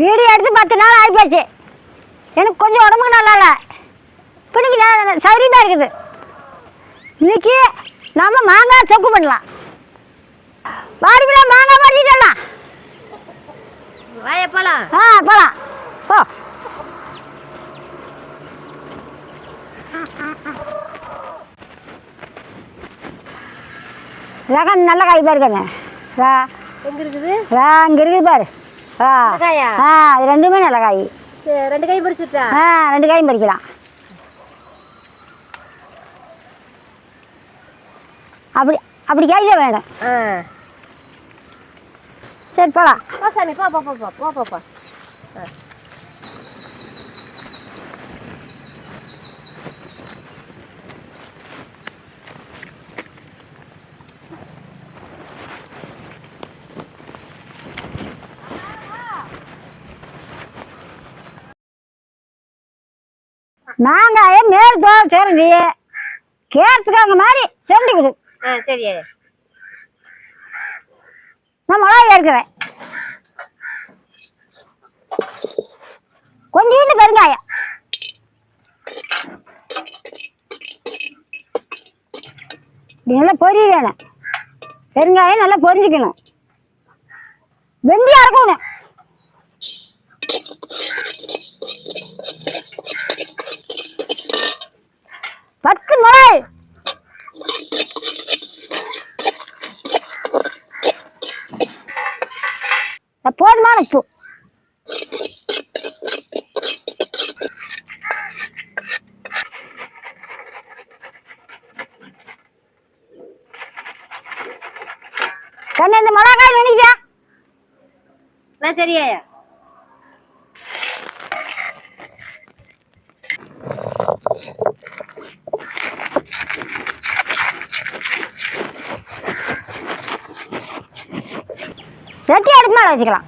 Video எடுத்து பத்து நாள் ஆகிப்போச்சு. எனக்கு கொஞ்சம் உடம்புக்கு நல்லா இல்லை. நான் சௌரியமாக இருக்குது. இன்னைக்கு நம்ம மாங்காய் தொக்கு பண்ணலாம். வாடிப்பில் மாங்காய் பறிச்சிட்டலாம் வாய போலாம். ஆ போகலாம் போ. ரகம் நல்ல காய் பாருங்க. ரா எங்க இருக்குது? ரா அங்கே இருக்குது பாரு. ஆ. காயா? இது ரெண்டுமே நல்ல காய் ரெண்டு கை பறிச்சுட்டா ஆ ரெண்டு காயும் பறிக்கலாம் அப்படி அப்படி காய் தான் வேணும் சரி போகலாம் போ சாமி போ போ போ போ போ போ. மாங்காயை மேல் தோல் சுரண்டி கேரத்துக்காங்க மாதிரி சுரண்டிக்குது ஆ சரி நான் மிளகா இருக்கிறேன் கொஞ்சோண்டு பெருங்காயம். நல்லா பொரியணும் பெருங்காயம் நல்லா பொரிஞ்சிக்கணும். வெந்தியா இருக்கணும் பத்து மிளகாய் அது போதுமான உப்பு கண்ணு இந்த மிளகாய் நினைக்கா நான் சரியாயா? செட்டி அடுப்பு மேலே வச்சுக்கலாம்.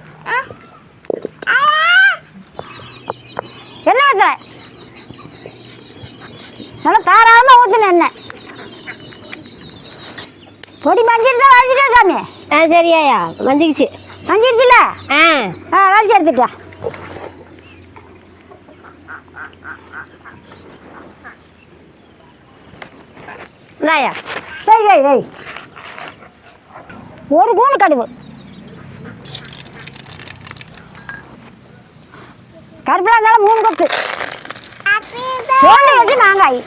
என்ன ஊற்றுற நல்லா தாராளமாக ஊற்றுன எண்ணெய் பொடி மஞ்சள் தான் வளைச்சிட்டா சாமி. ஆ சரியாயா மஞ்சிக்கிச்சு மஞ்சிருச்சுல ஆ. ஆ வளைச்சி எடுத்துக்கா இந்தாயா வெய் வெய் வெய் ஒரு கூண்டு கடுவு கருப்பிலா இருந்தாலும் மூணு கொத்து. சோண்டு மாங்காய்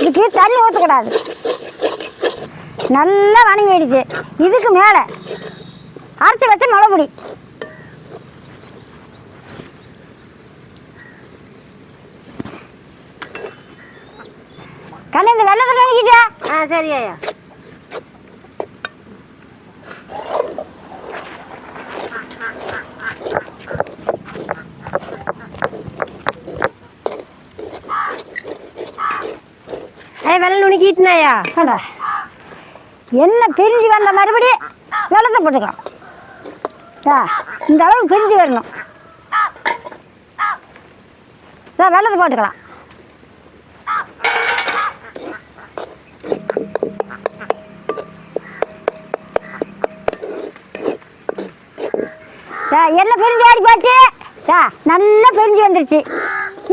இதுக்கு தண்ணி ஊற்றக்கூடாது நல்லா வணங்கிடுச்சு இதுக்கு மேலே அரைச்சி வச்சு மிளகுடி கண்ணு இந்த வெள்ளத்தில் நினைக்கிட்டா ஆ சரி ஐயா. ஏய் வெள்ளம் நுணுக்கிட்டுனாயா. எண்ணெய் பிரிஞ்சு வந்த மறுபடி வெள்ளத்தை போட்டுக்கலாம் இந்த அளவுக்கு பிரிஞ்சு வரணும். வெள்ளத்தை போட்டுக்கலாம். எண்ணெய் பிரிஞ்சு ஆடி போச்சு? நல்லா பிரிஞ்சு வந்துருச்சு.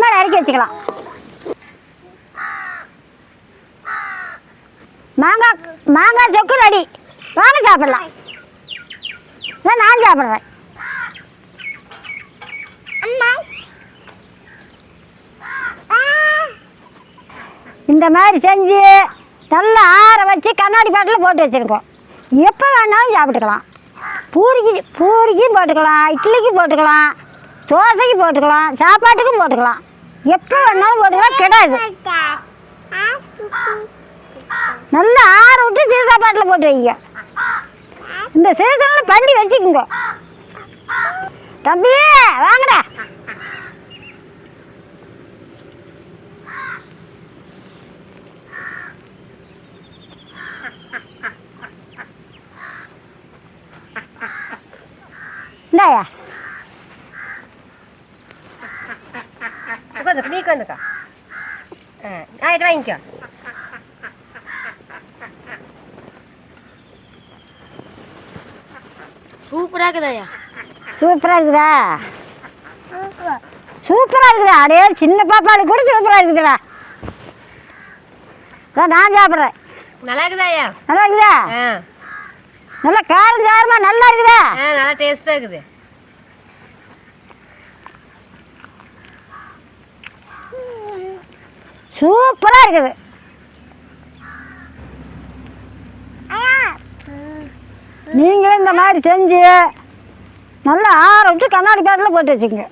மேலே இறக்கி வச்சுக்கலாம். மாங்காய் சொக்கு ரெடி வாங்க சாப்பிடலாம். இல்லை நான் சாப்பிட்றேன். இந்த மாதிரி செஞ்சு நல்லா ஆற வச்சு கண்ணாடி பாட்டில் போட்டு வச்சுருக்கோம். எப்போ வேணாலும் சாப்பிட்டுக்கலாம். பூரிக்கு பூரிக்கும் போட்டுக்கலாம் இட்லிக்கு போட்டுக்கலாம் தோசைக்கு போட்டுக்கலாம் சாப்பாட்டுக்கும் போட்டுக்கலாம். எப்போ வேணாலும் போட்டுக்கலாம் கிடையாது நல்லா ஆற விட்டு சீசா பாட்டில் போட்டு வைங்க. இந்த சீசனில் பண்ணி வச்சுக்கோங்க. தம்பி வாங்கடா. இந்தாயா. உட்காந்துக்க நீ உட்காந்துக்கா ஆ ஆயிட்டு வாங்கிக்கோ. சூப்பராக இருக்குதாயா சூப்பராக இருக்குதா சூப்பராக இருக்குதா அடே சின்ன பாப்பாடு கூட சூப்பராக இருக்குதுடா நான் சாப்பிட்றேன். நல்லா இருக்குதாயா நல்லா இருக்குதா நல்லா காரம் காரமாக நல்லா இருக்குதா நல்லா டேஸ்ட்டாக இருக்குது சூப்பராக இருக்குது நீங்களும் இந்த மாதிரி செஞ்சு நல்லா ஆற விட்டு கண்ணாடி பேட்டில் போட்டு வச்சுங்க